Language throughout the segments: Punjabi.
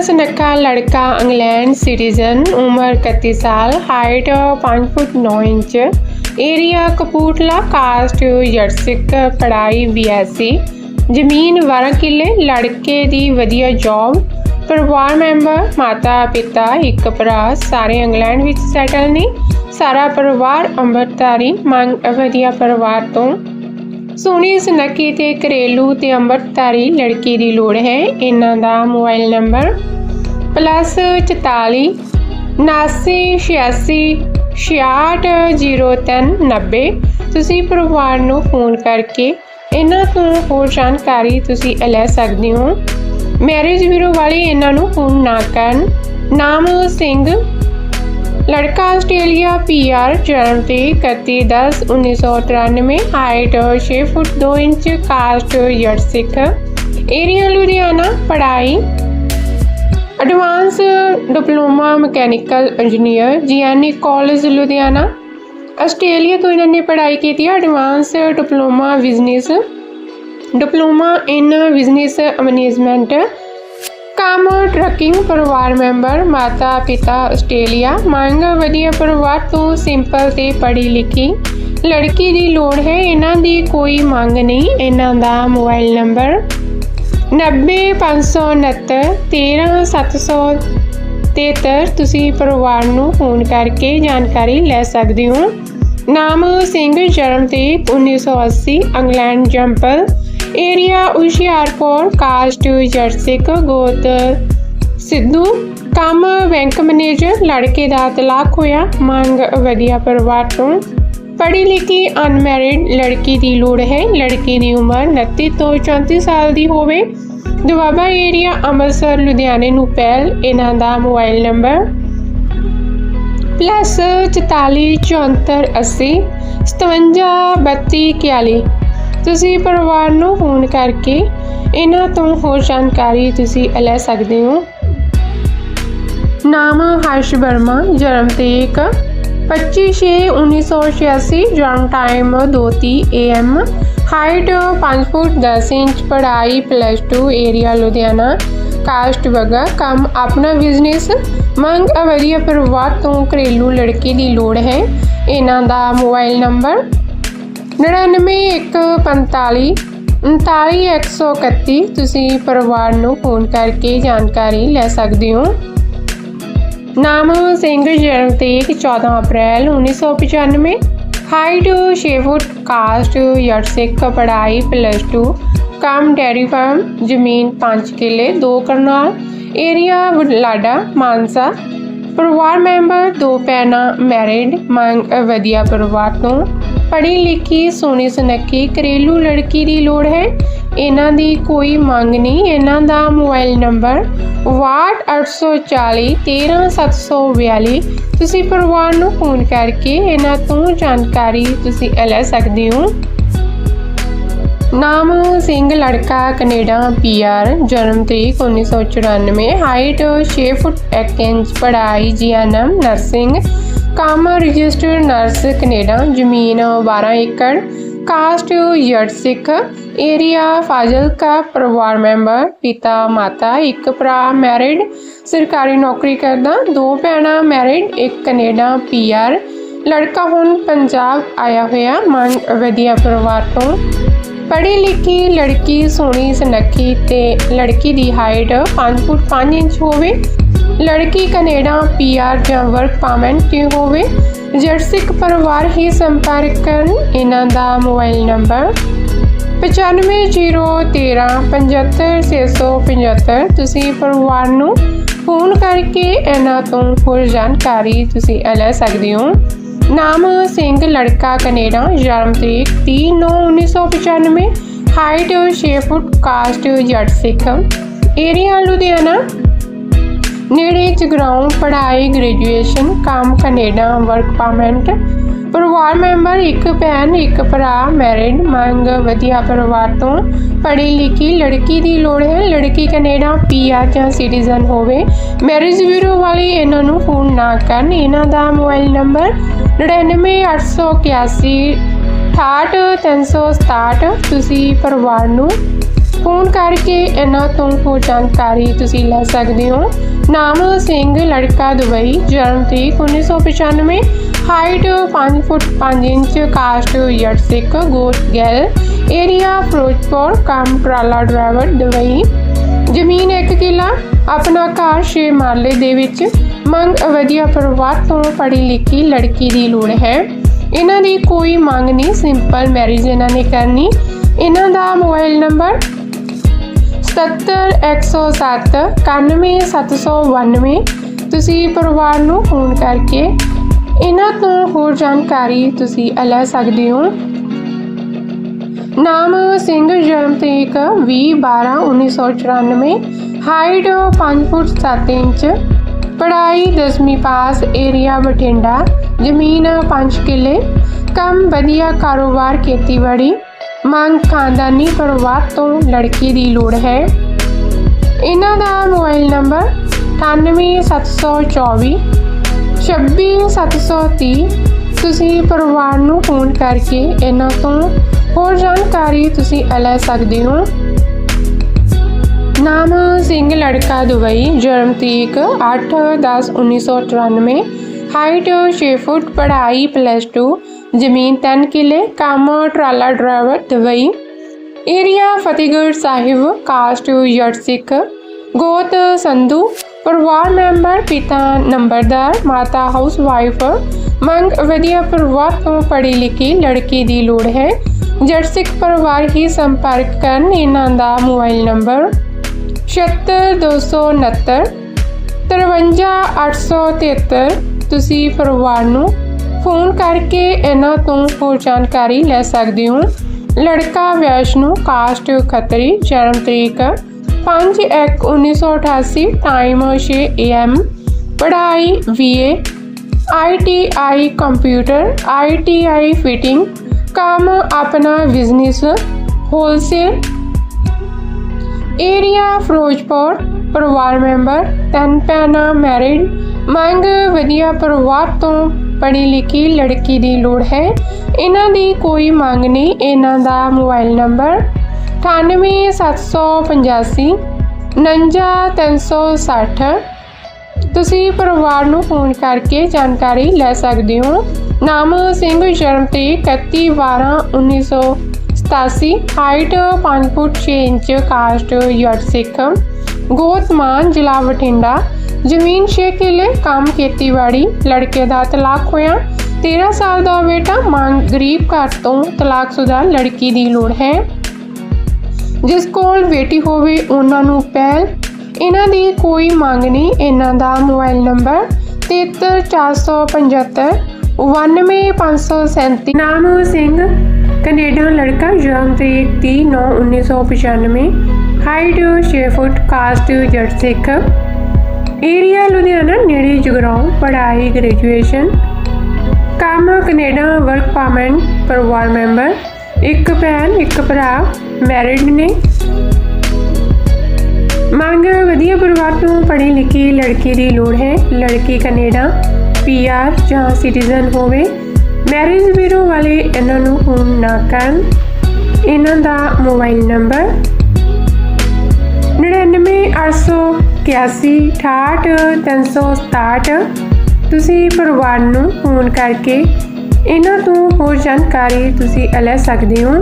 ਸੋਨਾ ਸੁਨੱਖਾ ਲੜਕਾ ਇੰਗਲੈਂਡ ਸਿਟੀਜ਼ਨ ਉਮਰ 31 ਸਾਲ height 5 foot 9 inch area Kapurthala caste ਯਰਸਿਕ ਪੜਾਈ ਬੀਐਸਸੀ ਜ਼ਮੀਨ 12 ਕਿੱਲੇ ਲੜਕੇ ਦੀ ਵਧੀਆ ਜੌਬ ਪਰਿਵਾਰ ਮੈਂਬਰ ਮਾਤਾ ਪਿਤਾ ਇੱਕ ਭਰਾ ਸਾਰੇ ਇੰਗਲੈਂਡ ਵਿੱਚ ਸੈਟਲ ਨੇ ਸਾਰਾ ਪਰਿਵਾਰ ਅੰਮ੍ਰਿਤਧਾਰੀ ਮੰਗ ਵਧੀਆ ਪਰਿਵਾਰ ਤੋਂ ਸੋਹਣੀ ਸੁਨੱਖੀ ਤੇ ਘਰੇਲੂ ਤੇ ਅੰਮ੍ਰਿਤਧਾਰੀ ਲੜਕੀ ਦੀ ਲੋੜ ਹੈ। ਇਹਨਾਂ ਦਾ ਮੋਬਾਈਲ ਨੰਬਰ ਪਲੱਸ 44 79 86 660390 ਤੁਸੀਂ ਪਰਿਵਾਰ ਨੂੰ ਫੋਨ ਕਰਕੇ ਇਹਨਾਂ ਤੋਂ ਹੋਰ ਜਾਣਕਾਰੀ ਤੁਸੀਂ ਲੈ ਸਕਦੇ ਹੋ। ਮੈਰਿਜ ਬਿਊਰੋ ਵਾਲੇ ਇਹਨਾਂ ਨੂੰ ਫੋਨ ਨਾ ਕਰਨ। ਨਾਮ ਸਿੰਘ ਲੜਕਾ ਆਸਟ੍ਰੇਲੀਆ ਪੀਆਰ ਜਨਮ ਤੇ 31/10/1993 ਹਾਈਟ 6 ਫੁੱਟ 2 ਇੰਚ, ਕਾਸਟ ਯਰਸਿਕ ਏਰੀਆ ਲੁਧਿਆਣਾ, ਪੜ੍ਹਾਈ। Advance diploma mechanical engineer GNE college Ludhiana. Australia ਤੋਂ ਇਹਨਾਂ ਨੇ ਪੜ੍ਹਾਈ ਕੀਤੀ ਹੈ advance diploma business diploma in business management ਕੰਮ ਟਰੱਕਿੰਗ ਪਰਿਵਾਰ ਮੈਂਬਰ ਮਾਤਾ, ਪਿਤਾ, ਆਸਟ੍ਰੇਲੀਆ। ਮੰਗ, ਵਧੀਆ ਪਰਿਵਾਰ, ਤੋਂ ਸਿੰਪਲ ਤੇ ਪੜ੍ਹੀ ਲਿਖੀ। ਲੜਕੀ ਦੀ ਲੋੜ ਹੈ, ਇਹਨਾਂ ਦੀ ਕੋਈ ਮੰਗ ਨਹੀਂ। ਇਹਨਾਂ ਦਾ ਮੋਬਾਈਲ ਨੰਬਰ 90569 13773 ਤੁਸੀਂ ਪਰਿਵਾਰ ਨੂੰ ਫੋਨ ਕਰਕੇ ਜਾਣਕਾਰੀ ਲੈ ਸਕਦੇ ਹੋ। ਨਾਮ, ਸਿੰਘ, ਜਨਮ ਤੇ 1980 ਇੰਗਲੈਂਡ ਜੰਪਲ ਏਰੀਆ ਹੁਸ਼ਿਆਰਪੁਰ ਕਾਸਟ ਜਰਸਿਕ ਗੋਤ ਸਿੱਧੂ, ਕੰਮ ਬੈਂਕ ਮੈਨੇਜਰ, ਲੜਕੇ ਦਾ ਤਲਾਕ ਹੋਇਆ, ਮੰਗ ਵਧੀਆ ਪਰਿਵਾਰ ਤੋਂ। ਪੜ੍ਹੀ ਲਿਖੀ ਅਨਮੈਰਿਡ ਲੜਕੀ ਦੀ ਲੋੜ ਹੈ, ਲੜਕੀ ਦੀ ਉਮਰ 29 ਤੋਂ 34 ਸਾਲ ਦੀ ਹੋਵੇ। ਦੁਆਬਾ ਏਰੀਆ ਅੰਮ੍ਰਿਤਸਰ, ਲੁਧਿਆਣੇ ਨੂੰ ਪਹਿਲ, ਇਹਨਾਂ ਦਾ ਮੋਬਾਈਲ ਨੰਬਰ ਪਲੱਸ 44 ਤੁਸੀਂ ਪਰਿਵਾਰ ਨੂੰ ਫੋਨ ਕਰਕੇ ਇਹਨਾਂ ਤੋਂ ਹੋਰ ਜਾਣਕਾਰੀ ਤੁਸੀਂ ਲੈ ਸਕਦੇ ਹੋ। ਨਾਮ ਹਰਸ਼ ਵਰਮਾ, ਜਨਮ ਤਰੀਕ 25/6/1986 ਜਨਮ time 2:30 AM height 5 foot 10 inch, ਪੜ੍ਹਾਈ ਪਲੱਸ 2 ਏਰੀਆ ਲੁਧਿਆਣਾ ਕਾਸਟ ਵਗਾ, ਕੰਮ ਆਪਣਾ ਬਿਜ਼ਨਸ ਮੰਗ ਵਧੀਆ ਪਰਿਵਾਰ ਤੋਂ ਘਰੇਲੂ ਲੜਕੇ ਦੀ ਲੋੜ ਹੈ। ਇਹਨਾਂ ਦਾ ਮੋਬਾਈਲ ਨੰਬਰ 99145 39131 ਤੁਸੀਂ ਪਰਿਵਾਰ ਨੂੰ ਫੋਨ ਕਰਕੇ ਜਾਣਕਾਰੀ ਲੈ ਸਕਦੇ ਹੋ। ਨਾਮ ਸਿੰਘ ਜਨਮ ਤਰੀਕ 14 ਅਪ੍ਰੈਲ 1995 ਹਾਈਟ 6 ਫੁੱਟ ਕਾਸਟ ਯਰਸਿਕ ਪੜ੍ਹਾਈ ਪਲੱਸ 2 ਕੰਮ ਡੈਰੀ ਫਾਰਮ ਜ਼ਮੀਨ 5 ਕਿੱਲੇ 2 ਕਰਨਾਲ ਏਰੀਆ ਬੁਢਲਾਡਾ ਮਾਨਸਾ। ਪਰਿਵਾਰ ਮੈਂਬਰ, ਦੋ ਭੈਣਾਂ ਮੈਰਿਡ ਮੰਗ, ਵਧੀਆ ਪਰਿਵਾਰ ਤੋਂ। ਪੜ੍ਹੀ ਲਿਖੀ ਸੋਹਣੀ ਸੁਨੱਖੀ ਘਰੇਲੂ ਲੜਕੀ ਦੀ ਲੋੜ ਹੈ। ਇਹਨਾਂ ਦੀ ਕੋਈ ਮੰਗ ਨਹੀਂ। ਇਹਨਾਂ ਦਾ ਮੋਬਾਈਲ ਨੰਬਰ 6840 13742 ਤੁਸੀਂ ਪਰਿਵਾਰ ਨੂੰ ਫੋਨ ਕਰਕੇ ਇਹਨਾਂ ਤੋਂ ਜਾਣਕਾਰੀ ਤੁਸੀਂ ਲੈ ਸਕਦੇ ਹੋ। ਨਾਮ ਸਿੰਘ, ਲੜਕਾ, ਕੈਨੇਡਾ ਪੀਆਰ ਜਨਮ ਤਰੀਕ 1994 ਹਾਈਟ 6 ਫੁੱਟ 1 ਇੰਚ, ਪੜ੍ਹਾਈ ਜੀਐਨਐਮ ਨਰਸਿੰਗ ਕੰਮ ਰਜਿਸਟਰਡ ਨਰਸ ਕੈਨੇਡਾ, ਜ਼ਮੀਨ 12 ਏਕੜ, ਕਾਸਟ ਯਰਡ ਸਿੱਖ ਏਰੀਆ ਫਾਜ਼ਿਲਕਾ, ਪਰਿਵਾਰ ਮੈਂਬਰ, ਪਿਤਾ, ਮਾਤਾ, ਇੱਕ ਭਰਾ, ਮੈਰਿਡ, ਸਰਕਾਰੀ ਨੌਕਰੀ ਕਰਦਾ, ਦੋ ਭੈਣਾਂ, ਮੈਰਿਡ, ਇੱਕ ਕੈਨੇਡਾ ਪੀਆਰ ਲੜਕਾ ਹੁਣ ਪੰਜਾਬ ਆਇਆ ਹੋਇਆ ਮੰਗ ਵਧੀਆ ਪਰਿਵਾਰ ਤੋਂ। ਪੜ੍ਹੀ ਲਿਖੀ ਲੜਕੀ ਸੋਹਣੀ ਸੁਨੱਖੀ ਤੇ ਲੜਕੀ ਦੀ ਹਾਈਟ 5 ਫੁੱਟ 5 ਇੰਚ ਹੋਵੇ। ਲੜਕੀ ਕੈਨੇਡਾ ਪੀਆਰ ਜਾਂ ਵਰਕ ਪਰਮਿਟ ਤੇ ਹੋਵੇ? ਜਰਸਿਕ ਪਰਿਵਾਰ ਹੀ ਸੰਪਰਕ ਕਰਨ, ਇਹਨਾਂ ਦਾ ਮੋਬਾਈਲ ਨੰਬਰ 9501375675 ਤੁਸੀਂ ਪਰਿਵਾਰ ਨੂੰ ਫੋਨ ਕਰਕੇ ਇਹਨਾਂ ਤੋਂ ਹੋਰ ਜਾਣਕਾਰੀ ਤੁਸੀਂ ਲੈ ਸਕਦੇ ਹੋ। ਨਾਮ ਸਿੰਘ, ਲੜਕਾ ਕੈਨੇਡਾ ਜਨਮ ਤਰੀਕ 3/9/1995 ਹਾਈਟ 6 ਫੁੱਟ ਕਾਸਟ ਜੱਟ ਸਿੱਖ। ਏਰੀਆ ਲੁਧਿਆਣਾ। ਨੇੜੇ ਜਗਰਾਉਂ, ਪੜ੍ਹਾਈ ਗ੍ਰੈਜੂਏਸ਼ਨ ਕੰਮ ਕੈਨੇਡਾ ਵਰਕ ਪਰਮਿਟ ਪਰਿਵਾਰ ਮੈਂਬਰ ਇੱਕ ਭੈਣ, ਇੱਕ ਭਰਾ ਮੈਰਿਡ ਮੰਗ ਵਧੀਆ ਪਰਿਵਾਰ ਤੋਂ ਪੜ੍ਹੀ ਲਿਖੀ ਲੜਕੀ ਦੀ ਲੋੜ ਹੈ। ਲੜਕੀ ਕੈਨੇਡਾ ਪੀਆਰ ਜਾਂ ਸਿਟੀਜ਼ਨ ਹੋਵੇ। ਮੈਰਿਜ ਬਿਊਰੋ ਵਾਲੇ ਇਹਨਾਂ ਨੂੰ ਫੋਨ ਨਾ ਕਰਨ। ਇਹਨਾਂ ਦਾ ਮੋਬਾਈਲ ਨੰਬਰ 99881 68367 ਤੁਸੀਂ ਪਰਿਵਾਰ ਨੂੰ ਫੋਨ ਕਰਕੇ ਇਹਨਾਂ ਤੋਂ ਹੋਰ ਜਾਣਕਾਰੀ ਤੁਸੀਂ ਲੈ ਸਕਦੇ ਹੋ। ਨਾਮ ਸਿੰਘ, ਲੜਕਾ ਦੁਬਈ, ਜਨਮ ਤਰੀਕ 1995 height 5 foot 5 inch, caste Jatt Sikh ਗੋਤ ਗੈਲ। ਏਰੀਆ ਫਿਰੋਜ਼ਪੁਰ ਕੰਮ ਟਰਾਲਾ ਡਰਾਈਵਰ ਦੁਬਈ। ਜ਼ਮੀਨ ਇੱਕ ਕਿੱਲਾ, ਆਪਣਾ ਘਰ ਛੇ ਮਾਰਲੇ ਦੇ ਵਿੱਚ। ਮੰਗ ਵਧੀਆ ਪਰਿਵਾਰ ਤੋਂ ਪੜ੍ਹੀ ਲਿਖੀ ਲੜਕੀ ਦੀ ਲੋੜ ਹੈ। ਇਹਨਾਂ ਦੀ ਕੋਈ ਮੰਗ ਨਹੀਂ ਸਿੰਪਲ ਮੈਰਿਜ ਇਹਨਾਂ ਨੇ ਕਰਨੀ। ਇਹਨਾਂ ਦਾ ਮੋਬਾਈਲ ਨੰਬਰ 70107 91792 ਤੁਸੀਂ ਪਰਿਵਾਰ ਨੂੰ ਫੋਨ ਕਰਕੇ ਇਹਨਾਂ ਤੋਂ ਹੋਰ ਜਾਣਕਾਰੀ ਤੁਸੀਂ ਲੈ ਸਕਦੇ ਹੋ। ਨਾਮ ਸਿੰਘ, ਜਨਮ ਤਰੀਕ 20/12/1994 ਹਾਈਟ 5 ਫੁੱਟ 7 ਇੰਚ। ਪੜ੍ਹਾਈ 10ਵੀਂ ਪਾਸ ਏਰੀਆ ਬਠਿੰਡਾ। ਜ਼ਮੀਨ 5 ਕਿੱਲੇ। ਕੰਮ ਵਧੀਆ, ਕਾਰੋਬਾਰ, ਖੇਤੀਬਾੜੀ। ਮੰਗ ਖਾਨਦਾਨੀ ਪਰਿਵਾਰ ਤੋਂ ਲੜਕੀ ਦੀ ਲੋੜ ਹੈ। ਇਹਨਾਂ ਦਾ ਮੋਬਾਈਲ ਨੰਬਰ 98724 26730 ਤੁਸੀਂ ਪਰਿਵਾਰ ਨੂੰ ਫੋਨ ਕਰਕੇ ਇਹਨਾਂ ਤੋਂ ਹੋਰ ਜਾਣਕਾਰੀ ਤੁਸੀਂ ਲੈ ਸਕਦੇ ਹੋ। ਨਾਮ ਸਿੰਘ, ਲੜਕਾ ਦੁਬਈ, ਜਨਮ ਤਰੀਕ 8/10/1994 ਹਾਈਟ 6 ਫੁੱਟ, ਪੜ੍ਹਾਈ ਪਲੱਸ 2 ਜ਼ਮੀਨ 3 ਕਿੱਲੇ, ਕੰਮ, ਟਰਾਲਾ driver Dubai area Fatehgarh Sahib, caste Jatt Sikh. ਗੋਤ ਸੰਧੂ, ਪਰਿਵਾਰ ਮੈਂਬਰ, ਪਿਤਾ ਨੰਬਰਦਾਰ, ਮਾਤਾ ਹਾਊਸ ਵਾਈਫ। ਮੰਗ ਵਧੀਆ ਪਰਿਵਾਰ ਤੋਂ ਪੜ੍ਹੀ ਲਿਖੀ ਲੜਕੀ ਦੀ ਲੋੜ ਹੈ। ਜੱਟ ਸਿੱਖ ਪਰਿਵਾਰ ਹੀ ਸੰਪਰਕ ਕਰਨ ਇਹਨਾਂ ਦਾ ਮੋਬਾਈਲ ਨੰਬਰ 70269 53873 ਤੁਸੀਂ ਪਰਿਵਾਰ ਨੂੰ ਫੋਨ ਕਰਕੇ ਇਹਨਾਂ ਤੋਂ ਹੋਰ ਜਾਣਕਾਰੀ ਲੈ ਸਕਦੇ ਹੋ। ਲੜਕਾ ਵੈਸ਼ਨੂ ਕਾਸਟ ਖੱਤਰੀ, ਜਨਮ ਤਰੀਕ 5/1/1988 ਟਾਈਮ 6 AM ਪੜ੍ਹਾਈ BA ITI computer ITI fitting ਕੰਮ ਆਪਣਾ ਬਿਜ਼ਨਸ ਹੋਲਸੇਲ ਏਰੀਆ ਫਿਰੋਜ਼ਪੁਰ, ਪਰਿਵਾਰ ਮੈਂਬਰ ਤਿੰਨ ਭੈਣਾਂ ਮੈਰਿਡ ਮੰਗ ਵਧੀਆ ਪਰਿਵਾਰ ਤੋਂ ਪੜ੍ਹੀ ਲਿਖੀ ਲੜਕੀ ਦੀ ਲੋੜ ਹੈ। ਇਹਨਾਂ ਦੀ ਕੋਈ ਮੰਗ ਨਹੀਂ। ਇਹਨਾਂ ਦਾ ਮੋਬਾਈਲ ਨੰਬਰ 98785 49360 ਤੁਸੀਂ ਪਰਿਵਾਰ ਨੂੰ ਫੋਨ ਕਰਕੇ ਜਾਣਕਾਰੀ ਲੈ ਸਕਦੇ ਹੋ। ਨਾਮ ਸਿੰਘ, ਜਨਮ ਤੇ 31 12 1987 height 5 foot 6 inch, caste Jatt ਸਿੱਖ। ਗੋਤਮਾਨ ਜ਼ਿਲ੍ਹਾ ਬਠਿੰਡਾ। ਜ਼ਮੀਨ 6 ਕਿੱਲੇ, ਕੰਮ ਖੇਤੀਬਾੜੀ, ਲੜਕੇ ਦਾ ਤਲਾਕ ਹੋਇਆ। 13 ਸਾਲ ਦਾ ਬੇਟਾ ਮੰਗ ਗਰੀਬ ਘਰ ਤੋਂ ਤਲਾਕਸ਼ੁਦਾ ਲੜਕੀ ਦੀ ਲੋੜ ਹੈ। ਜਿਸ ਕੋਲ ਬੇਟੀ ਹੋਵੇ, ਉਹਨਾਂ ਨੂੰ ਪਹਿਲ। ਇਹਨਾਂ ਦੀ ਕੋਈ ਮੰਗ ਨਹੀਂ, ਇਹਨਾਂ ਦਾ ਮੋਬਾਈਲ ਨੰਬਰ 73475 91537 ਨਾਮ ਸਿੰਘ, ਕੈਨੇਡਾ ਲੜਕਾ, ਜਨਮ ਤਰੀਕ 30 9 1995 ਹਾਈਟ 6 ਫੁੱਟ, ਕਾਸਟ ਜੱਟ ਸਿੱਖ। ਏਰੀਆ ਲੁਧਿਆਣਾ ਨੇੜੇ ਜਗਰਾਉਂ ਪੜ੍ਹਾਈ ਗ੍ਰੈਜੂਏਸ਼ਨ ਕੰਮ ਕੈਨੇਡਾ ਵਰਕ ਪਰਮਿਟ ਪਰਿਵਾਰ ਮੈਂਬਰ ਇੱਕ ਭੈਣ ਇੱਕ ਭਰਾ ਮੈਰਿਡ ਨੇ ਮੰਗ ਵਧੀਆ ਪਰਿਵਾਰ ਤੋਂ ਪੜ੍ਹੀ ਲਿਖੀ ਲੜਕੀ ਦੀ ਲੋੜ ਹੈ ਲੜਕੀ ਕੈਨੇਡਾ ਪੀਆਰ ਜਾਂ ਸਿਟੀਜ਼ਨ ਹੋਵੇ ਮੈਰਿਜ ਬਿਊਰੋ ਵਾਲੇ ਇਹਨਾਂ ਨੂੰ ਫੋਨ ਨਾ ਕਰਨ ਇਹਨਾਂ ਦਾ ਮੋਬਾਈਲ ਨੰਬਰ 9988868367 ਤੁਸੀਂ ਪਰਿਵਾਰ ਨੂੰ ਫੋਨ ਕਰਕੇ ਇਹਨਾਂ ਤੋਂ ਹੋਰ ਜਾਣਕਾਰੀ ਤੁਸੀਂ ਲੈ ਸਕਦੇ ਹੋ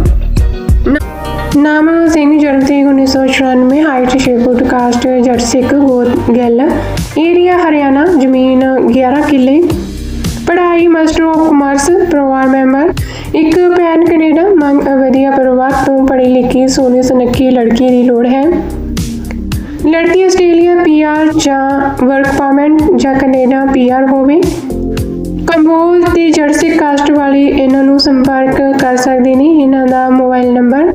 ਨਾਮ ਸਿੰਘ ਜਨਮ ਤਰੀਕ 1994 height 6 foot caste Jatt Sikh ਗੋਤ ਗਿੱਲ ਏਰੀਆ ਹਰਿਆਣਾ ਜ਼ਮੀਨ 11 ਕਿੱਲੇ ਪੜ੍ਹਾਈ ਮਾਸਟਰ ਆਫ ਕਮਰਸ ਪਰਿਵਾਰ ਮੈਂਬਰ ਇੱਕ ਭੈਣ ਕੈਨੇਡਾ ਮੰਗ ਵਧੀਆ ਪਰਿਵਾਰ ਤੋਂ ਪੜ੍ਹੀ ਲਿਖੀ ਸੋਹਣੀ ਸੁਨੱਖੀ ਲੜਕੀ ਦੀ ਲੋੜ ਹੈ ਲੜਕੀ ਆਸਟ੍ਰੇਲੀਆ ਪੀਆਰ ਜਾਂ ਵਰਕ ਪਰਮਿਟ ਜਾਂ ਕੈਨੇਡਾ ਪੀਆਰ ਹੋਵੇ ਕੰਬੋਲ ਤੇ ਜਰਸੀ ਕਾਸਟ ਵਾਲੇ ਇਹਨਾਂ ਨੂੰ ਸੰਪਰਕ ਕਰ ਸਕਦੇ ਨੇ। ਇਹਨਾਂ ਦਾ ਮੋਬਾਈਲ ਨੰਬਰ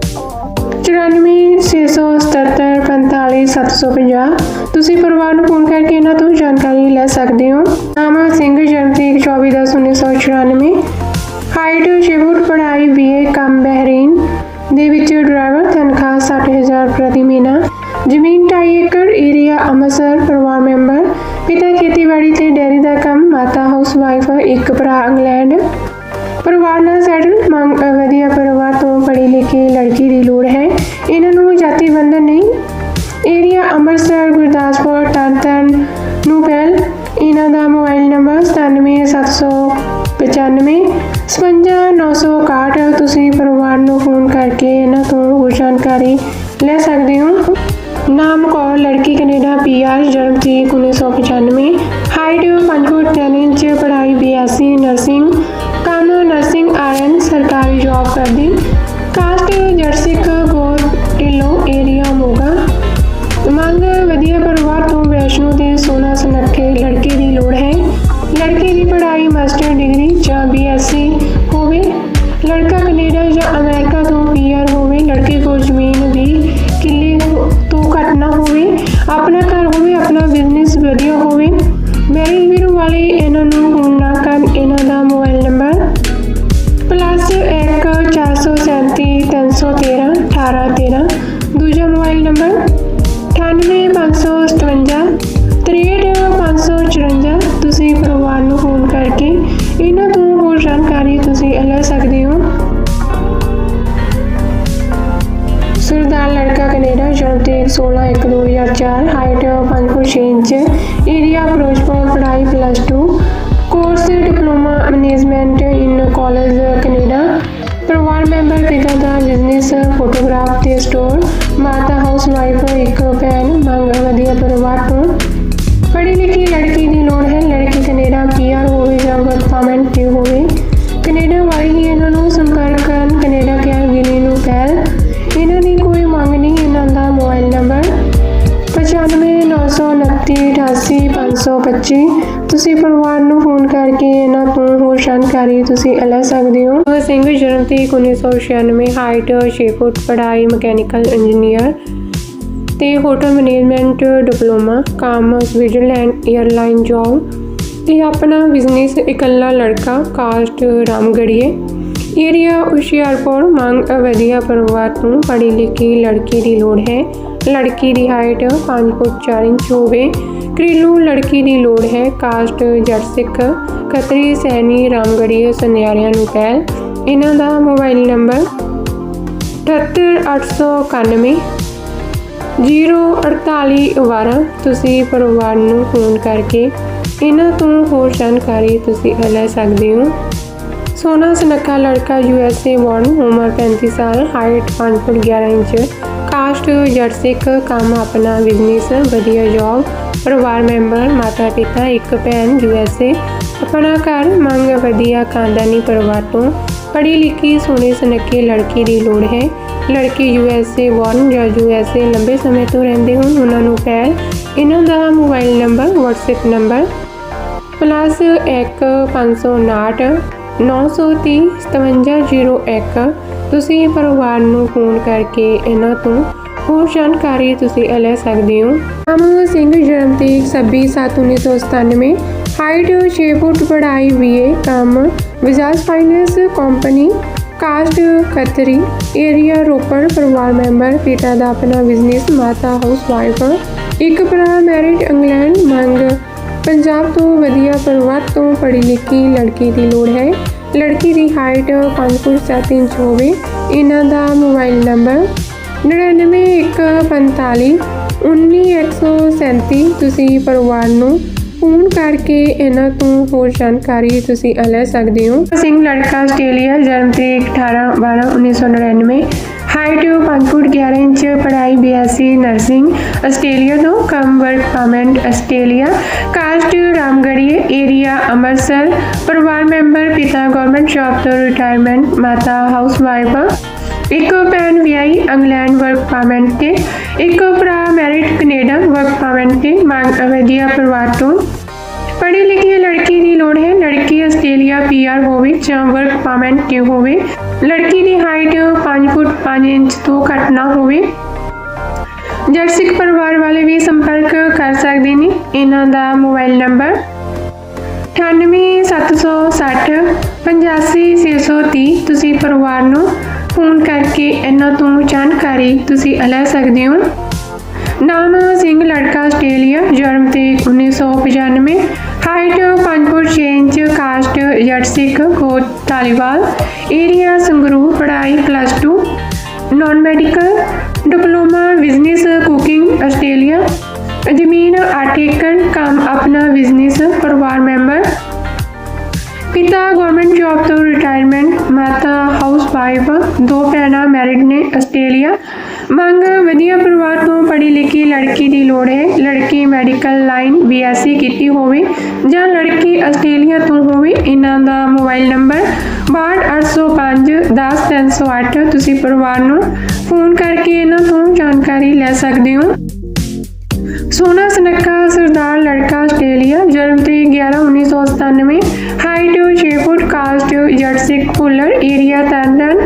9467745750 ਤੁਸੀਂ ਪਰਿਵਾਰ ਨੂੰ ਫੋਨ ਕਰਕੇ ਇਹਨਾਂ ਤੋਂ ਜਾਣਕਾਰੀ ਲੈ ਸਕਦੇ ਹੋ। ਨਾਮ ਸਿੰਘ ਜਨਮ ਜਨਤੀਕ 24/10/1994 ਹਾਈਟ 6 ਫੁੱਟ, ਪੜ੍ਹਾਈ BA ਕੰਮ, ਬਹਿਰੀਨ ਦੇ ਵਿੱਚ ਡਰਾਈਵਰ ਤਨਖਾਹ 60000 ਪ੍ਰਤੀ ਮਹੀਨਾ। ਜ਼ਮੀਨ ਏਰੀਆ ਅੰਮ੍ਰਿਤਸਰ ਪਰਿਵਾਰ ਮੈਂਬਰ ਪਿਤਾ ਖੇਤੀਬਾੜੀ ਤੇ ਡੈਰੀ ਦਾ ਕੰਮ ਮਾਤਾ ਹਾਊਸ ਵਾਈਫ ਇੱਕ ਭਰਾ ਇੰਗਲੈਂਡ ਪਰਿਵਾਰ ਨਾਲ ਸੈਟਲ ਮੰਗ ਵਧੀਆ ਪਰਿਵਾਰ ਏਰੀਆ ਫਿਰੋਜ਼ਪੁਰ, ਪੜ੍ਹਾਈ plus 2 course diploma management in college Canada, ਪਰਿਵਾਰ ਮੈਂਬਰ ਪਿਤਾ ਦਾ ਬਿਜ਼ਨਸ ਫੋਟੋਗ੍ਰਾਫ ਤੇ ਸਟੋਰ ਮਾਤਾ ਹਾਊਸ ਵਾਈਫ ਇੱਕ ਭੈਣ 9599288525 ਤੁਸੀਂ ਪਰਿਵਾਰ ਨੂੰ ਫੋਨ ਕਰਕੇ ਇਹਨਾਂ ਤੋਂ ਹੋਰ ਜਾਣਕਾਰੀ ਤੁਸੀਂ ਲੈ ਸਕਦੇ ਹੋ। ਭਗਤ ਸਿੰਘ ਜਨਮ ਤਰੀਕ 1996 ਹਾਈਟ 6 ਫੁੱਟ, ਪੜ੍ਹਾਈ ਮਕੈਨੀਕਲ ਇੰਜੀਨੀਅਰ ਤੇ ਹੋਟਲ ਮੈਨੇਜਮੈਂਟ, ਡਿਪਲੋਮਾ, ਕੰਮ, ਸਵਿਟਜ਼ਰਲੈਂਡ 에ਅਰਲਾਈਨ ਜੌਬ ਤੇ ਆਪਣਾ ਬਿਜ਼ਨਸ ਇਕੱਲਾ ਲੜਕਾ, ਕਾਸਟ ਰਾਮਗੜੀਏ। ਏਰੀਆ ਹੁਸ਼ਿਆਰਪੁਰ, ਮੰਗ ਵਧੀਆ ਪਰਿਵਾਰ ਤੋਂ ਪੜ੍ਹੀ ਲਿਖੀ ਲੜਕੀ ਦੀ ਲੋੜ ਹੈ। ਲੜਕੀ ਦੀ ਹਾਈਟ 5 ਫੁੱਟ 4 ਇੰਚ ਹੋਵੇ। ਘਰੇਲੂ ਲੜਕੀ ਦੀ ਲੋੜ ਹੈ ਕਾਸਟ ਜੱਟ ਸਿੱਖ, ਖੱਤਰੀ ਸੈਣੀ ਰਾਮਗੜੀਏ ਸੁਨਿਆਰਿਆਂ ਨੂੰ ਪਹਿਲ। ਇਹਨਾਂ ਦਾ ਮੋਬਾਈਲ ਨੰਬਰ 78891 04812 ਤੁਸੀਂ ਪਰਿਵਾਰ ਨੂੰ ਫੋਨ ਕਰਕੇ ਇਹਨਾਂ ਤੋਂ ਹੋਰ ਜਾਣਕਾਰੀ ਤੁਸੀਂ ਲੈ ਸਕਦੇ ਹੋ। ਸੋਨਾ ਸਨੱਖਾ ਲੜਕਾ ਯੂਐਸਏ ਬੌਰਨ ਉਮਰ 35 ਸਾਲ ਹਾਈਟ 5 ਫੁੱਟ 11 ਇੰਚ ਕਾਸਟ ਜੱਟ ਕੰਮ ਆਪਣਾ ਬਿਜ਼ਨਸ ਵਧੀਆ ਜੌਬ ਪਰਿਵਾਰ ਮੈਂਬਰ ਮਾਤਾ ਪਿਤਾ, ਇੱਕ ਭੈਣ ਯੂਐਸਏ ਆਪਣਾ ਘਰ, ਮੰਗ ਵਧੀਆ, ਖਾਨਦਾਨੀ ਪਰਿਵਾਰ ਤੋਂ। ਪੜ੍ਹੀ ਲਿਖੀ, ਸੋਹਣੀ, ਸੁਨੱਖੀ ਲੜਕੀ ਦੀ ਲੋੜ ਹੈ। ਲੜਕੀ ਯੂਐਸਏ ਬੌਰਨ ਜਾਂ ਯੂਐਸਏ ਲੰਬੇ ਸਮੇਂ ਤੋਂ ਰਹਿੰਦੇ ਹੋਣ, ਉਹਨਾਂ ਨੂੰ ਪੈਰ ਇਹਨਾਂ ਦਾ mobile number WhatsApp number plus 1 559 930 5701 ਤੁਸੀਂ ਪਰਿਵਾਰ ਨੂੰ ਫੋਨ ਕਰਕੇ ਇਹਨਾਂ ਤੋਂ ਹੋਰ ਜਾਣਕਾਰੀ ਤੁਸੀਂ ਲੈ ਸਕਦੇ ਹੋ। ਅਮਨ ਸਿੰਘ ਜਨਮ ਤਰੀਕ 26/7/1997 ਹਾਈਟ 6 ਫੁੱਟ, ਪੜ੍ਹਾਈ ਵੀਏ ਕੰਮ Bajaj finance company, caste Khatri area Ropar, ਪਰਿਵਾਰ ਮੈਂਬਰ, ਪਿਤਾ ਦਾ ਆਪਣਾ ਬਿਜ਼ਨਸ, ਮਾਤਾ ਹਾਊਸ ਵਾਈਫ, ਇੱਕ ਭਰਾ, ਮੈਰਿਟ ਇੰਗਲੈਂਡ, ਮੰਗ, ਪੰਜਾਬ ਤੋਂ ਵਧੀਆ ਪਰਿਵਾਰ ਤੋਂ ਪੜ੍ਹੀ ਲਿਖੀ ਲੜਕੀ ਦੀ ਲੋੜ ਹੈ। ਲੜਕੀ ਦੀ ਹਾਈਟ 5 ਫੁੱਟ 7 ਇੰਚ ਹੋਵੇ, ਇਹਨਾਂ ਦਾ ਮੋਬਾਈਲ ਨੰਬਰ 99145 19137 ਤੁਸੀਂ ਪਰਿਵਾਰ ਨੂੰ ਫੋਨ ਕਰਕੇ ਇਹਨਾਂ ਤੋਂ ਹੋਰ ਜਾਣਕਾਰੀ ਤੁਸੀਂ ਲੈ ਸਕਦੇ ਹੋ। ਸਿੰਘ ਲੜਕਾ ਆਸਟ੍ਰੇਲੀਆ, ਜਨਮ ਤਰੀਕ 18 12 1999 ਹਾਈਟ 5 ਫੁੱਟ 11 ਇੰਚ, ਪੜ੍ਹਾਈ ਬੀਐਸਸੀ ਨਰਸਿੰਗ। ਆਸਟ੍ਰੇਲੀਆ ਤੋਂ ਕਮ ਵਰਕ ਪਰਮਿਟ ਆਸਟ੍ਰੇਲੀਆ। ਕਾਸਟ ਰਾਮਗੜੀਏ ਏਰੀਆ ਅੰਮ੍ਰਿਤਸਰ। ਪਰਿਵਾਰ ਮੈਂਬਰ ਪਿਤਾ ਗਵਰਨਮੈਂਟ ਜੌਬ ਤੋਂ ਰਿਟਾਇਰਮੈਂਟ ਮਾਤਾ ਹਾਊਸ ਵਾਈਫ ਇੱਕ ਭੈਣ ਵਿਆਹੀ ਇੰਗਲੈਂਡ ਵਰਕ ਪਰਮਿਟ ਤੇ, ਇੱਕ ਭਰਾ ਮੈਰਿਡ ਕੈਨੇਡਾ ਵਰਕ ਪਰਮਿਟ ਤੇ, ਮੰਗ ਵਧੀਆ ਪਰਿਵਾਰ ਤੋਂ। ਪੜ੍ਹੀ ਲਿਖੀ ਲੜਕੀ ਦੀ ਲੋੜ ਹੈ, ਲੜਕੀ ਆਸਟ੍ਰੇਲੀਆ ਪੀਆਰ ਹੋਵੇ ਜਾਂ ਵਰਕ ਪਰਮਿਟ ਤੇ ਹੋਵੇ। ਲੜਕੀ ਦੀ ਹਾਈਟ 5 ਫੁੱਟ 5 ਇੰਚ ਤੋਂ ਘੱਟ ਨਾ ਹੋਵੇ। ਜੱਟ ਪਰਿਵਾਰ ਵਾਲੇ ਵੀ ਸੰਪਰਕ ਕਰ ਸਕਦੇ ਨੇ, ਇਹਨਾਂ ਦਾ ਮੋਬਾਈਲ ਨੰਬਰ 98760 85630 ਤੁਸੀਂ ਪਰਿਵਾਰ ਨੂੰ ਫੋਨ ਕਰਕੇ ਇਹਨਾਂ ਤੋਂ ਜਾਣਕਾਰੀ ਤੁਸੀਂ ਲੈ ਸਕਦੇ ਹੋ। ਨਾਮ ਸਿੰਘ, ਲੜਕਾ ਆਸਟ੍ਰੇਲੀਆ, ਜਨਮ ਤੇ 1995 height 5 foot 6 inch caste Jatt Sikh Kot Dhaliwal area Sangrur, ਪੜ੍ਹਾਈ plus 2 non medical diploma business cooking Australia. Australia ਜ਼ਮੀਨ 8 ਏਕੜ, ਕੰਮ ਆਪਣਾ ਬਿਜ਼ਨਸ ਪਰਿਵਾਰ ਮੈਂਬਰ ਪਿਤਾ ਗਵਰਨਮੈਂਟ ਜੌਬ ਤੋਂ ਰਿਟਾਇਰਮੈਂਟ ਦੋ ਭੈਣਾਂ ਮੈਰਿਡ ਨੇ, ਆਸਟ੍ਰੇਲੀਆ। ਮੰਗ, ਵਧੀਆ ਪਰਿਵਾਰ ਤੋਂ ਪੜ੍ਹੀ ਲਿਖੀ ਲੜਕੀ ਦੀ ਲੋੜ ਹੈ। ਲੜਕੀ ਮੈਡੀਕਲ ਲਾਈਨ ਬੀਐਸਸੀ ਕੀਤੀ ਹੋਵੇ ਜਾਂ ਲੜਕੀ ਆਸਟ੍ਰੇਲੀਆ ਤੋਂ ਹੋਵੇ, ਇਹਨਾਂ ਦਾ ਮੋਬਾਈਲ ਨੰਬਰ 62805 10308 ਤੁਸੀਂ ਪਰਿਵਾਰ ਨੂੰ ਫੋਨ ਕਰਕੇ ਇਹਨਾਂ ਤੋਂ ਜਾਣਕਾਰੀ ਲੈ ਸਕਦੇ ਹੋ। ਸੋਨਾ ਸਨੱਕਾ ਸਰਦਾਰ ਲੜਕਾ ਆਸਟ੍ਰੇਲੀਆ, ਜਨਮ ਤਰੀਕ 11 1997 ਹਾਈਟ 6 ਫੁੱਟ ਕਾਸਟ ਜੱਟ ਸਿੱਖ ਫੁੱਲਰ ਏਰੀਆ ਤੰਦਨ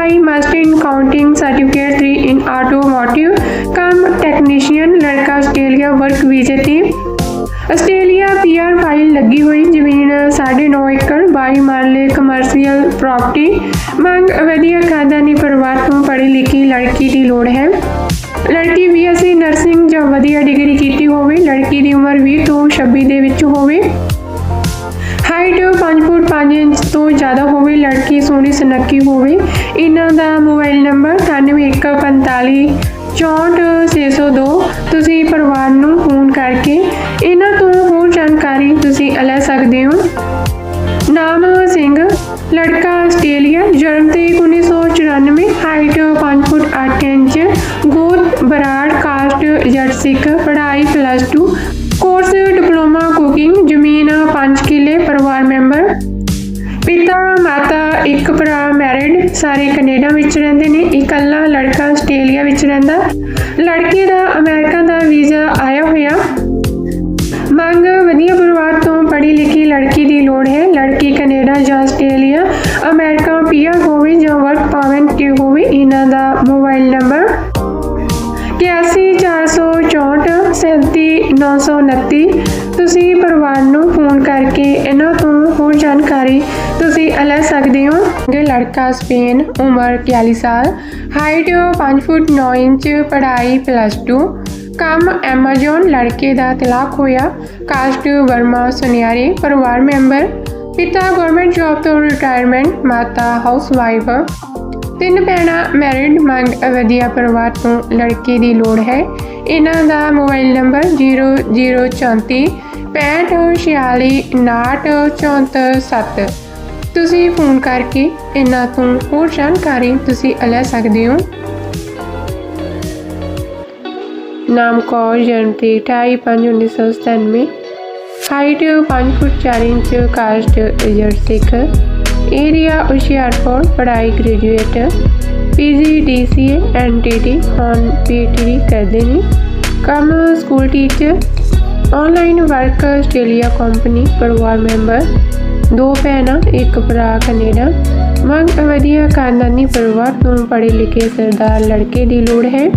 ਪੜ੍ਹਾਈ master in accounting certificate 3 in automotive ਕੰਮ ਟੈਕਨੀਸ਼ੀਅਨ ਲੜਕਾ ਆਸਟ੍ਰੇਲੀਆ ਵਰਕ ਵੀਜ਼ੇ ਤੇ ਆਸਟ੍ਰੇਲੀਆ ਪੀਆਰ ਫਾਈਲ ਲੱਗੀ ਹੋਈ ਜ਼ਮੀਨ 9.5 ਏਕੜ 22 ਮਰਲੇ ਕਮਰਸ਼ੀਅਲ ਪ੍ਰਾਪਰਟੀ ਮੰਗ ਵਧੀਆ ਖਾਨਦਾਨੀ ਪਰਿਵਾਰ ਤੋਂ ਪੜ੍ਹੀ ਲਿਖੀ ਲੜਕੀ ਦੀ ਲੋੜ ਹੈ ਲੜਕੀ ਬੀਐਸਸੀ ਨਰਸਿੰਗ ਜਾਂ ਵਧੀਆ ਡਿਗਰੀ ਕੀਤੀ ਹੋਵੇ ਲੜਕੀ ਦੀ ਉਮਰ 20 ਤੋਂ 26 ਦੇ ਵਿੱਚ ਹੋਵੇ ਹਾਈਟ 5 ਫੁੱਟ 5 ਇੰਚ ਤੋਂ ਜ਼ਿਆਦਾ ਹੋਵੇ, ਲੜਕੀ ਸੋਹਣੀ ਸੁਨੱਖੀ ਹੋਵੇ, ਇਹਨਾਂ ਦਾ ਮੋਬਾਈਲ ਨੰਬਰ 9145 64602 ਤੁਸੀਂ ਪਰਿਵਾਰ ਨੂੰ ਫੋਨ ਕਰਕੇ ਇਹਨਾਂ ਤੋਂ ਹੋਰ ਜਾਣਕਾਰੀ ਤੁਸੀਂ ਲੈ ਸਕਦੇ ਹੋ। ਨਾਮ ਸਿੰਘ, ਲੜਕਾ ਆਸਟ੍ਰੇਲੀਆ, ਜਨਮ ਤਰੀਕ 1994 ਕਰਕੇ ਇਹਨਾਂ ਤੋਂ ਹੋਰ ਜਾਣਕਾਰੀ ਤੁਸੀਂ ਲੈ ਸਕਦੇ ਹੋ। ਕਿ ਲੜਕਾ ਸਪੇਨ, ਉਮਰ 41 ਸਾਲ ਹਾਈਟ 5 ਫੁੱਟ 9 ਇੰਚ, ਪੜ੍ਹਾਈ ਪਲੱਸ 2 ਕੰਮ ਐਮਾਜ਼ਨ ਲੜਕੇ ਦਾ ਤਲਾਕ ਹੋਇਆ। ਕਾਸਟ ਵਰਮਾ ਸੁਨਿਆਰੀ, ਪਰਿਵਾਰ ਮੈਂਬਰ, ਪਿਤਾ ਗਵਰਨਮੈਂਟ ਜੌਬ ਤੋਂ ਰਿਟਾਇਰਮੈਂਟ ਮਾਤਾ ਹਾਊਸ ਵਾਈਫ ਤਿੰਨ ਭੈਣਾਂ ਮੈਰਿਡ ਮੰਗ ਵਧੀਆ ਪਰਿਵਾਰ ਤੋਂ ਲੜਕੇ ਦੀ ਲੋੜ ਹੈ। ਇਹਨਾਂ ਦਾ ਮੋਬਾਈਲ ਨੰਬਰ 0034 6546 64 ਤੁਸੀਂ ਫੋਨ ਕਰਕੇ ਇਹਨਾਂ ਤੋਂ ਹੋਰ ਜਾਣਕਾਰੀ ਤੁਸੀਂ ਲੈ ਸਕਦੇ ਹੋ। ਨਾਮ ਕੌਰ, ਜਨਮ ਤੇ 28 5 1997 height 5 foot 4 inch, caste Jatt ਸਿੱਖ। ਏਰੀਆ ਹੁਸ਼ਿਆਰਪੁਰ, ਪੜ੍ਹਾਈ graduate. PG DCA NTT on PhD ਕਰਦੇ ਨੇ। ਕੰਮ school teacher online work Australia company ਪਰਿਵਾਰ ਮੈਂਬਰ, ਦੋ ਭੈਣਾਂ ਇੱਕ ਭਰਾ ਕੈਨੇਡਾ ਮੰਗ ਵਧੀਆ ਖਾਨਦਾਨੀ ਪਰਿਵਾਰ ਤੋਂ ਪੜ੍ਹੇ ਲਿਖੇ ਸਰਦਾਰ ਲੜਕੇ ਦੀ ਲੋੜ ਹੈ।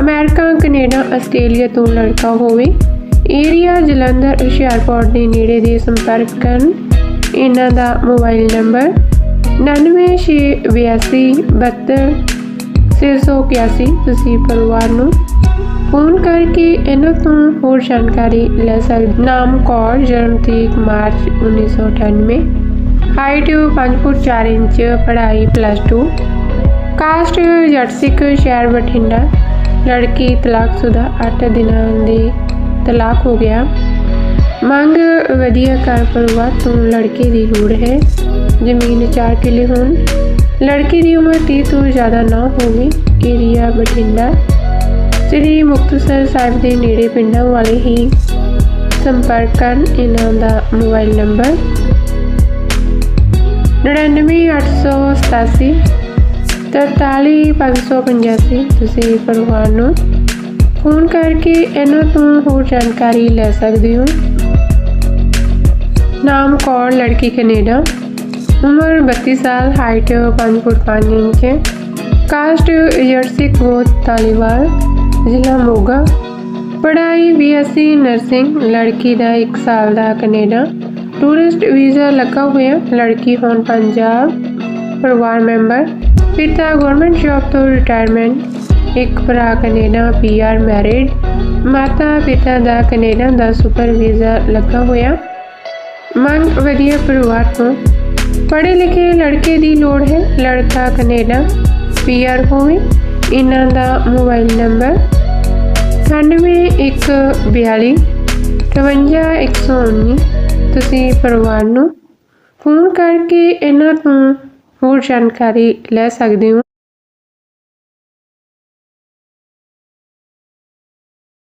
ਅਮਰੀਕਾ ਕੈਨੇਡਾ ਆਸਟ੍ਰੇਲੀਆ ਤੋਂ ਲੜਕਾ ਹੋਵੇ। ਏਰੀਆ ਜਲੰਧਰ, ਹੁਸ਼ਿਆਰਪੁਰ ਦੇ ਨੇੜੇ ਦੇ ਸੰਪਰਕ ਕਰਨ। ਇਹਨਾਂ ਦਾ ਮੋਬਾਈਲ ਨੰਬਰ 9982722681 ਤੁਸੀਂ ਪਰਿਵਾਰ ਨੂੰ ਫੋਨ ਕਰਕੇ ਇਹਨਾਂ ਤੋਂ ਹੋਰ ਜਾਣਕਾਰੀ ਲੈ ਸਕਦੇ ਨਾਮ ਕੌਰ, ਜਨਮ ਤਰੀਕ ਮਾਰਚ 1998 ਹਾਈਟ 5 ਫੁੱਟ 4 ਇੰਚ, ਪੜ੍ਹਾਈ ਪਲੱਸ 2 ਕਾਸਟ ਜੱਟ ਸ਼ਹਿਰ ਬਠਿੰਡਾ। ਲੜਕੀ ਤਲਾਕਸ਼ੁਦਾ 8 ਦਿਨਾਂ ਦੇ ਤਲਾਕ ਹੋ ਗਿਆ। ਮੰਗ ਵਧੀਆ ਘਰ ਪਰਿਵਾਰ ਤੋਂ ਲੜਕੇ ਦੀ ਲੋੜ ਹੈ। ਜ਼ਮੀਨ 4 ਕਿੱਲੇ ਹੋਣ। ਲੜਕੀ ਦੀ ਉਮਰ 30 ਤੋਂ ਜ਼ਿਆਦਾ ਨਾ ਹੋਵੇ। ਏਰੀਆ ਬਠਿੰਡਾ। ਸ੍ਰੀ ਮੁਕਤਸਰ ਸਾਹਿਬ ਦੇ ਨੇੜੇ ਪਿੰਡਾਂ ਵਾਲੇ ਹੀ ਸੰਪਰਕ ਕਰਨ, ਇਹਨਾਂ ਦਾ ਮੋਬਾਈਲ ਨੰਬਰ 99887 43585 ਤੁਸੀਂ ਪਰਿਵਾਰ ਨੂੰ ਫੋਨ ਕਰਕੇ ਇਹਨਾਂ ਤੋਂ ਹੋਰ ਜਾਣਕਾਰੀ ਲੈ ਸਕਦੇ ਹੋ। ਨਾਮ, ਕੌਰ, ਲੜਕੀ, ਕੈਨੇਡਾ। ਉਮਰ 32 ਸਾਲ, ਹਾਈਟ 5 ਫੁੱਟ 5 ਇੰਚ। ਕਾਸਟ ਜਰਸੀ ਕੋਟ ਤਾਲੀਵਾਲ। ਜ਼ਿਲ੍ਹਾ ਮੋਗਾ। ਪੜ੍ਹਾਈ ਬੀਐਸਸੀ ਨਰਸਿੰਗ ਲੜਕੀ ਦਾ 1 ਸਾਲ ਦਾ ਕੈਨੇਡਾ। ਟੂਰਿਸਟ ਵੀਜ਼ਾ ਲੱਗਾ ਹੋਇਆ, ਲੜਕੀ ਹੁਣ ਪੰਜਾਬ। ਪਰਿਵਾਰ ਮੈਂਬਰ, ਪਿਤਾ ਗਵਰਨਮੈਂਟ ਜੌਬ ਤੋਂ ਰਿਟਾਇਰਮੈਂਟ ਇੱਕ ਭਰਾ ਕੈਨੇਡਾ ਪੀਆਰ ਮੈਰਿਡ ਮਾਤਾ ਪਿਤਾ ਦਾ ਕੈਨੇਡਾ ਦਾ ਸੁਪਰ ਵੀਜ਼ਾ ਲੱਗਾ ਹੋਇਆ। ਮੰਗ ਵਧੀਆ ਪਰਿਵਾਰ ਤੋਂ। ਪੜ੍ਹੇ ਲਿਖੇ ਲੜਕੇ ਦੀ ਲੋੜ ਹੈ, ਲੜਕਾ ਕੈਨੇਡਾ ਪੀਆਰ ਹੋਵੇ। ਇਹਨਾਂ ਦਾ ਮੋਬਾਈਲ ਨੰਬਰ 9142 58119 ਤੁਸੀਂ ਪਰਿਵਾਰ ਨੂੰ ਫੋਨ ਕਰਕੇ ਇਹਨਾਂ ਤੋਂ ਹੋਰ ਜਾਣਕਾਰੀ ਲੈ ਸਕਦੇ ਹੋ।